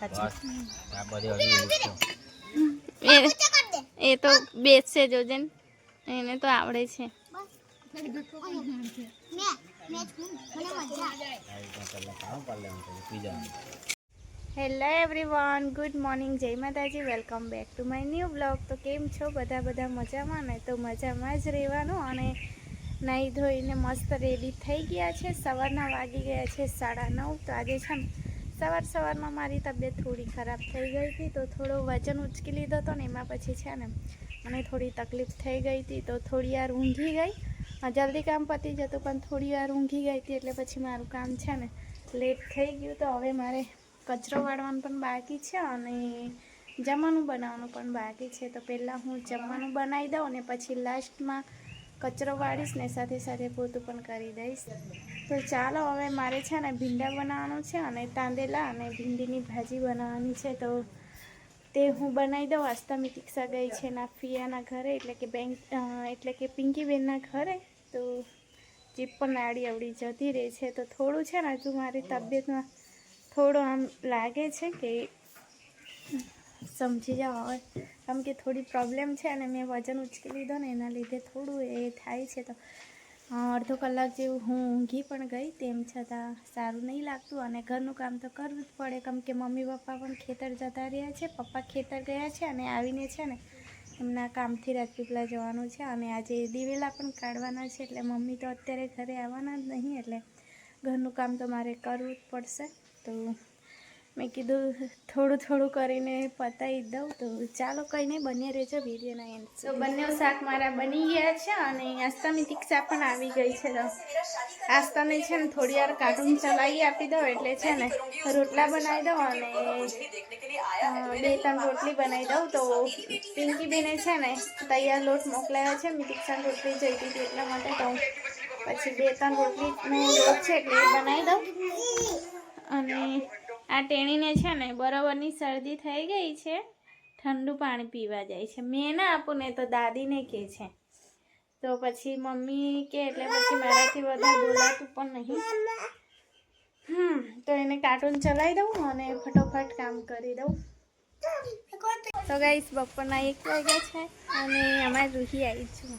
હમ આ બધી હજી એ એ તો બેસશે જોજે ને. એને તો આવડે છે. હેલો એવરીવન ગુડ મોર્નિંગ જય માતાજી welcome back to my new blog તો કેમ છો? બધા બધા મજામાં? ને તો મજામાં જ રહેવાનું અને નાહી ધોઈને મસ્ત રેડી થઈ ગયા છે. સવારના વાગી ગયા છે સાડા નવ. તો આજે છે ને સવાર સવારમાં મારી તબિયત થોડી ખરાબ થઈ ગઈ હતી તો થોડો વજન ઉચકી લીધો હતો ને એમાં પછી છે ને મને થોડી તકલીફ થઈ ગઈ હતી તો થોડી વાર ઊંઘી ગઈ. જલ્દી કામ પતી જતું પણ થોડી વાર ઊંઘી ગઈ હતી એટલે પછી મારું કામ છે ને લેટ થઈ ગયું તો હવે મારે કચરો વાળવાનું પણ બાકી છે અને જમવાનું બનાવવાનું પણ બાકી છે. તો પહેલાં હું જમવાનું બનાવી દઉં અને પછી લાસ્ટમાં કચરો વાળીશ ને સાથે સાથે પોતું પણ કરી દઈશ. તો ચાલો હવે મારે છે ને ભીંડા બનાવવાનું છે અને તાંદેલા અને ભીંડીની ભાજી બનાવવાની છે. તો તે હું બનાવી દઉં. આસ્તા મિતિક્ષા ગઈ છે ના ફિયાના ઘરે, એટલે કે બેંક એટલે કે પિંકીબેનના ઘરે. તો જીપ પણ આડી અવડી જતી રહે છે. તો થોડું છે ને હજુ મારી તબિયતમાં થોડું આમ લાગે છે કે સમજી જાઓ. હવે કારણ કે થોડી પ્રોબ્લેમ છે અને મેં વજન ઉચકી લીધો ને એના લીધે થોડું એ થાય છે તો અડધો કલાક જેવું હું ઊંઘી પણ ગઈ તેમ છતાં સારું નહીં લાગતું અને ઘરનું કામ તો કરવું જ પડે. કેમ કે મમ્મી પપ્પા પણ ખેતર જતા રહ્યા છે, પપ્પા ખેતર ગયા છે અને આવીને છે ને એમના કામથી રાજપીપળા જવાનું છે અને આજે દિવેલા પણ કાઢવાના છે એટલે મમ્મી તો અત્યારે ઘરે આવવાના જ નહીં એટલે ઘરનું કામ તો મારે કરવું જ પડશે. તો મેં કીધું થોડું થોડું કરીને પતાવી દઉં તો ચાલો કંઈ નહીં બંને રહેજો વિડીયોના એન્ડ તો બંને શાક મારા બની ગયા છે અને આસ્તાની દીક્ષા પણ આવી ગઈ છે. તો આસ્તાને છે ને થોડી વાર કાર્ટૂન ચલાવી આપી દઉં એટલે છે ને રોટલા બનાવી દઉં અને બે ત્રણ રોટલી બનાવી દઉં. તો પિંકીબેને છે ને તૈયાર લોટ મોકલાયો છે. મેં તીક્ષા રોટલી જોઈતી હતી એટલા માટે તો પછી બે ત્રણ રોટલીનો લોટ છે એટલે બનાવી દઉં. અને આ ટેણીને છે ને બરાબરની શરદી થઈ ગઈ છે, ઠંડુ પાણી પીવા જાય છે. મેં ના આપું, ને તો દાદીને કહે છે. તો પછી મમ્મી કે એટલે પછી મારાથી વધારે બોલાતું પણ નહીં. હમ, તો એને કાર્ટૂન ચલાવી દઉં અને ફટોફટ કામ કરી દઉં. તો ગાઈસ, બપોરના એક વાગ્યા છે અને અમારે રૂહી આવી છું.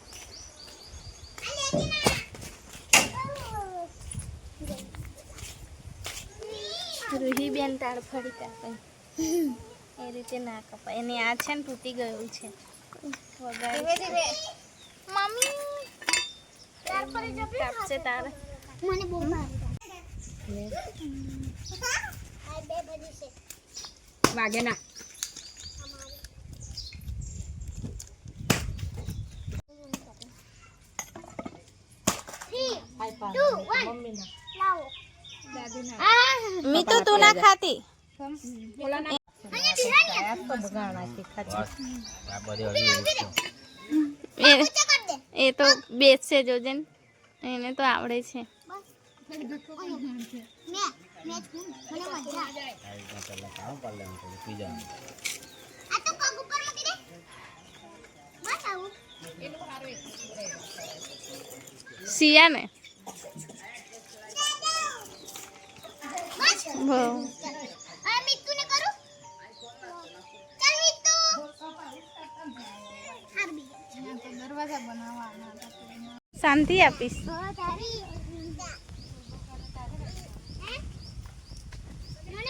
રૂહી બેન તાળ ફરી કાપે એ રીતે ના કપાય. અને આ છે ને તૂટી ગયું છે. કાપશે તારે. મને બહુ વાગે ના. મી તો તું ના ખાતી. એ તો બેસશે જોજે એને તો આવડે છે. સિયા ને શાંતિ આપીશ.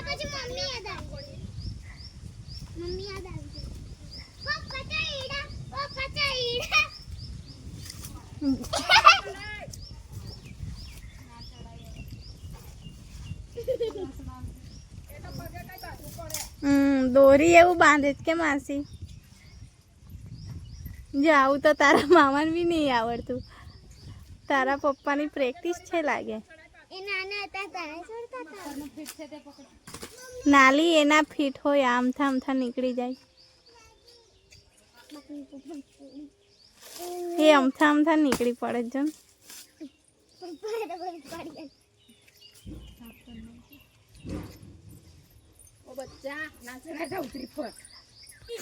પછી મમ્મી યાદ આવી પપ્પા ચાઈડા પપ્પા ચાઈડા દોરી એવું બાંધે કે માસી? જો આવું તો તારા મામાને બી નહીં આવડતું. તારા પપ્પાની પ્રેક્ટિસ છે લાગે. નાલી એના ફીટ હોય આમથા આમથા નીકળી જાય. એ અમથા અમથા નીકળી પડે જો ને. બચ્ચા નાચે નાચે ઉતરી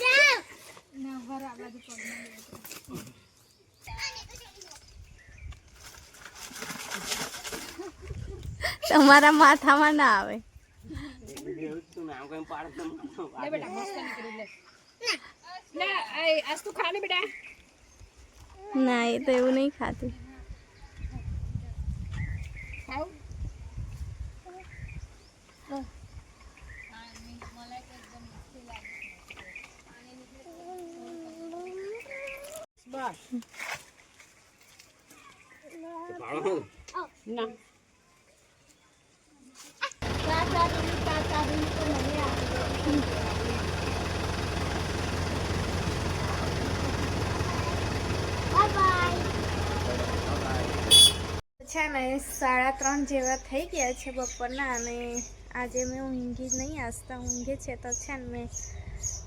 જાઓ ના ઘર આ બાજુ પગ તમારા માથામાં ના આવે. ના એ તો એવું નહીં ખાતું. ના છે ને, સાડા ત્રણ જેવા થઈ ગયા છે બપોરના અને આજે મેં ઊંઘી નહીં આસતા ઊંઘે છે તો છે ને, મેં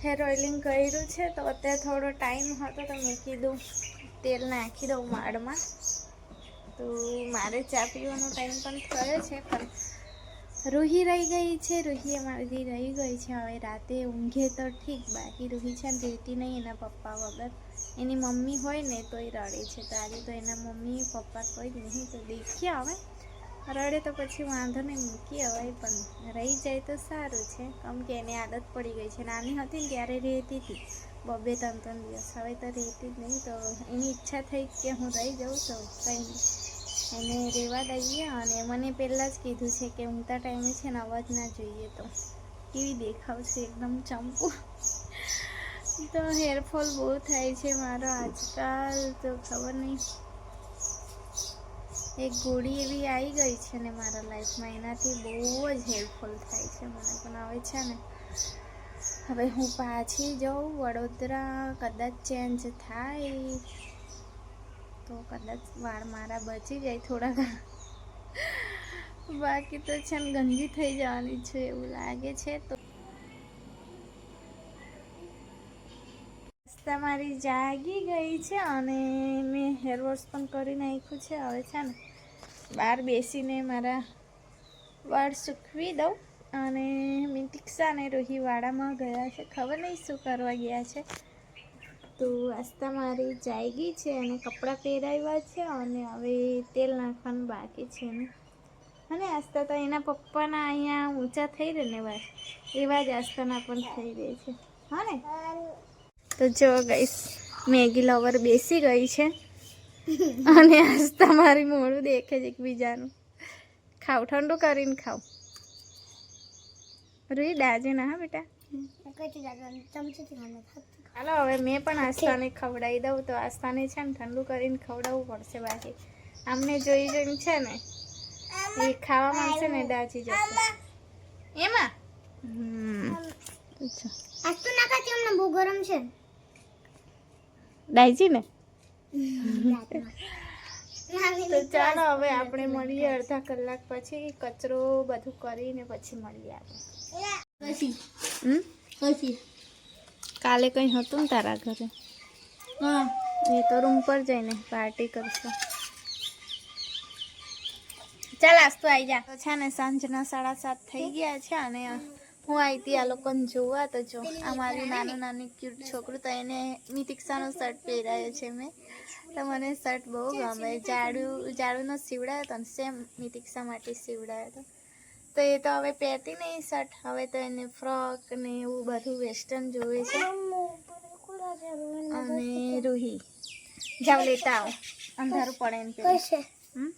હેર ઓઇલિંગ કર્યું છે તો અત્યારે થોડો ટાઈમ હતો તો મેં કીધું તેલ નાખી દઉં માળમાં. તો મારે ચા પીવાનો ટાઈમ પણ થયો છે, પણ રૂહી રહી ગઈ છે, રૂહી અમારી રહી ગઈ છે. હવે રાતે ઊંઘે તો ઠીક, બાકી રૂહી છે ને રહેતી નહીં, એના પપ્પા વગર. એની મમ્મી હોય ને તોય રડે છે. તો આજે તો એના મમ્મી, પપ્પા કોઈ જ નહીં, તો દેખીએ હવે. રડે તો પછી વાંધો નહીં મૂકી હવે, પણ રહી જાય તો સારું છે. કેમ કે એને આદત પડી ગઈ છે. નાની હતી ને ત્યારે રહેતી હતી. બબે ત્રણ ત્રણ દિવસ. હવે તો રહેતી જ નહીં, તો એની ઈચ્છા થઈ કે હું રહી જાઉં, તો કંઈ નહીં. એને રહેવા દઈએ અને મને પહેલાં જ કીધું છે કે ઊંઘતા ટાઈમે છે ને અવાજ ના જોઈએ તો. કેવી દેખાવ છે, એકદમ ચંપુ. તો હેરફોલ બહુ થાય છે મારો આજકાલ, તો ખબર નહીં. એક ગોળી એવી આવી ગઈ છે ને મારા લાઈફમાં એનાથી બહુ જ હેરફોલ થાય છે મને પણ. આવે છે ને હવે હું પાછી જાઉં, વડોદરા કદાચ ચેન્જ થાય. તો કદાચ વાળ મારા બચી જાય થોડા બાકી તો છે ગંદી થઈ જવાની છે એવું લાગે છે તો. તમારી જાગી ગઈ છે અને મેં હેર વોશ પણ કરી નાખ્યું છે. હવે છે ને બહાર બેસીને મારા વાળ સૂકવી દઉં. અને મિતિક્ષા અને રોહી વાડામાં ગયા છે. ખબર નહીં શું કરવા ગયા છે. તો આસ્તા મારી જાયગી છે અને કપડાં પહેરાવ્યા છે અને હવે તેલ નાખવાનું બાકી છે ને. અને આસ્તા તો એના પપ્પાના અહીંયા ઊંચા થઈ રહે ને બસ એવા જ આસ્તાના પણ થઈ રહે છે. હા તો જો ગઈશ મેગી લવર બેસી ગઈ છે. અને આસ્તા મારી મોડું દેખે છે એકબીજાનું. ખાવ, ઠંડુ કરીને ખાવ. રૂઈ ડાજે ના હા બેટા? હાલો હવે મેં પણ આસ્થાને ખવડાવી દઉં તો આસ્થાને છે ને ઠંડુ કરીને ખવડાવવું પડશે બાકી. આમને જોઈ જોઈને છે ને એ ખાવા માંગશે ને દાજી જશે. એમાં. આજ તો ના ખાતી અમને બહુ ગરમ છે. ને? તો ચાલો હવે આપણે મળીએ અડધા કલાક પછી કચરો બધું કરીને પછી મળીએ આપણે. કાલે કંઈ હતું ને તારા ઘરે? એ તો રૂમ પર જઈને પાર્ટી કરશો. ચાલ આજ તો આવી જા. તો છે ને સાંજના સાડા સાત થઈ ગયા છે અને હું આવી હતી આ લોકોને જોવા. તો જો આ મારું નાનું નાનું ક્યુટ છોકરું તો એને મિતિક્ષાનો શર્ટ પહેરાયો છે મેં. તો મને શર્ટ બહુ ગમે. જાડું જાડુનો સીવડાયો હતો ને સેમ મિતિક્ષા માટે સીવડાયો હતો. તો એ તો હવે પહેરતી નહીં શર્ટ હવે તો એને ફ્રોક ને એવું બધું વેસ્ટર્ન જોવે છે. અને રૂહી. જાવ લેતા આવો. અંધારું પડે ને હમ?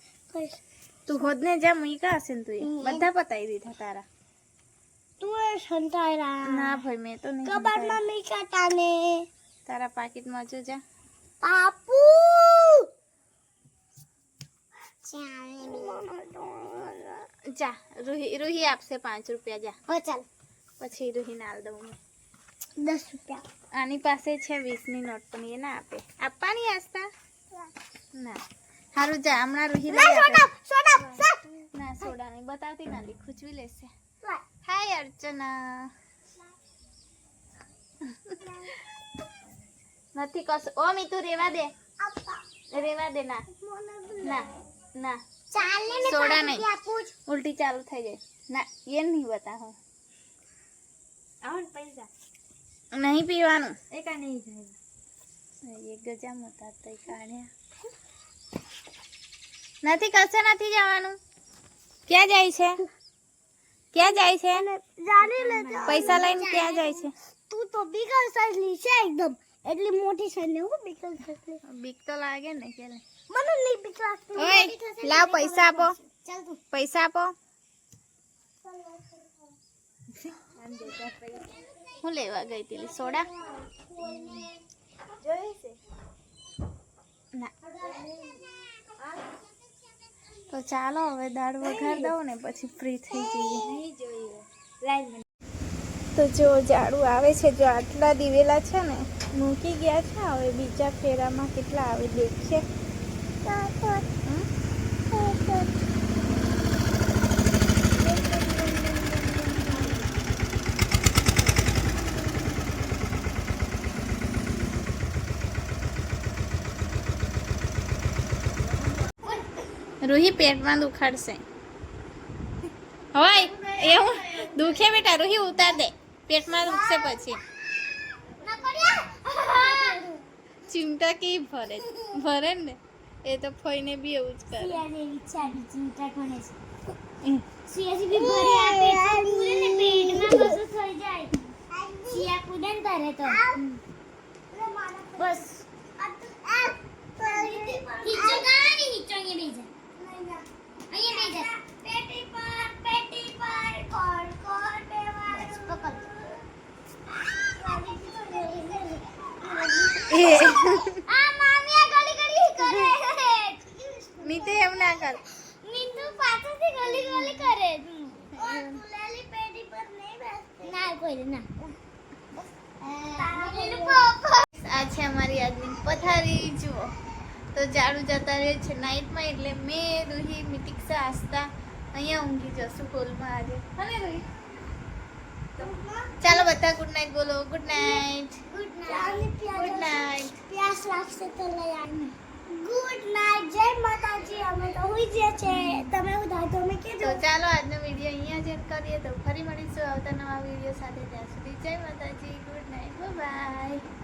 તું હોદને જા મૂકા હશે ને તું. બધા પતાવી દીધા તારા. તું એ સંતાયરા. ના ભાઈ મેં તો નહીં કબાટમાં સંતાડ્યા. મી કાટાને તારા પાકીટમાં જો જા. પાપુ જા રૂહી રૂહી આપશે પાંચ રૂપિયા જા. હો ચાલ. પછી રૂહી નાલ દઉં. દસ રૂપિયા. આની પાસે છે વીસની નોટ પણ એ ના આપે. આપવાની આસ્તા ના. સારું જા હમણાં રૂહી ના સોડા નહીં બતાવતી ના લી ખૂચવી લેશે. હાય અર્ચના. નથી કશું. ઓ મી તું રેવા દે. રેવા દે ના. ના. ના. ચાલ ને સોડા નહીં. ઉલટી ચાલુ થઈ જાય. ના એ નહીં બતાવો. આવન પૈસા. નહીં પીવાનું. એકા નહીં જાય. એક ગજા હતા તો કાઢ્યા. નથી કશે નથી જવાનું? ક્યાં જાય છે? ક્યાં જાય છે? જાણી લે પૈસા લઈને ક્યાં જાય છે? તું તો બિગલ સાઈઝની છે એકદમ. એટલી મોટી છે ને હું બીકલ સાઈઝ બીક તો લાગે ને કે મને નહીં બીક લાગતી. ઓય લાવ પૈસા આપો. ચાલ તું. પૈસા આપો. હું લેવા ગઈ હતી સોડા? તો ચાલો હવે દાળ વઘાર દઉં ને પછી ફ્રી થઈ જઈએ. તો જો ઝાડુ આવે છે જો આટલા દિવેલા છે ને મૂકી ગયા છે હવે બીજા ફેરામાં કેટલા આવે દેખીએ? રૂહી પેટમાં દુખાડશે. હોય એવું? દુખે બેટા રૂહી ઉતાર દે. પેટમાં દુખશે પછી. ચિમટા કે ભરે? ભરે ને. એ તો ફઈને બી એવું જ કરે. ચિંતા કરે છે. સિયાસી બી ભરી આપે તો પૂરે ને પેટમાં કશું થઈ જાય. સિયા કૂદે ને તારે તો. બસ. હિચો કાની પેટી પર પેટી પર પકડ. એ આ મામી આ ગલી ગલી કરે નીતે એમ ના કર મીંદુ પાછળથી ગલી ગલી કરે તુલાલી પેટી પર નહીં ના આ છે અમારી આજની પથારી જુઓ. તો ઝાડુ જતા રહે છે નાઇટમાં એટલે મેં રૂહી મિતિક્ષા આસ્તા અહીંયા ઊંઘી જશું હોલમાં આજે. હને રૂહી? ચાલો બધા ગુડ નાઇટ બોલો. Good night good night good night પ્યાસ લાગશે તો લઈ આવી ગુડ નાઇટ જય માતાજી. અમે તો હોઈ ગયા છે. તમે ઉધાર તો અમે તો ચાલો આજનો વીડિયો અહીંયા જ કરીએ. તો ફરી મળીશું આવતા નવા વીડિયો સાથે. ત્યાં સુધી જય માતાજી. Good night bye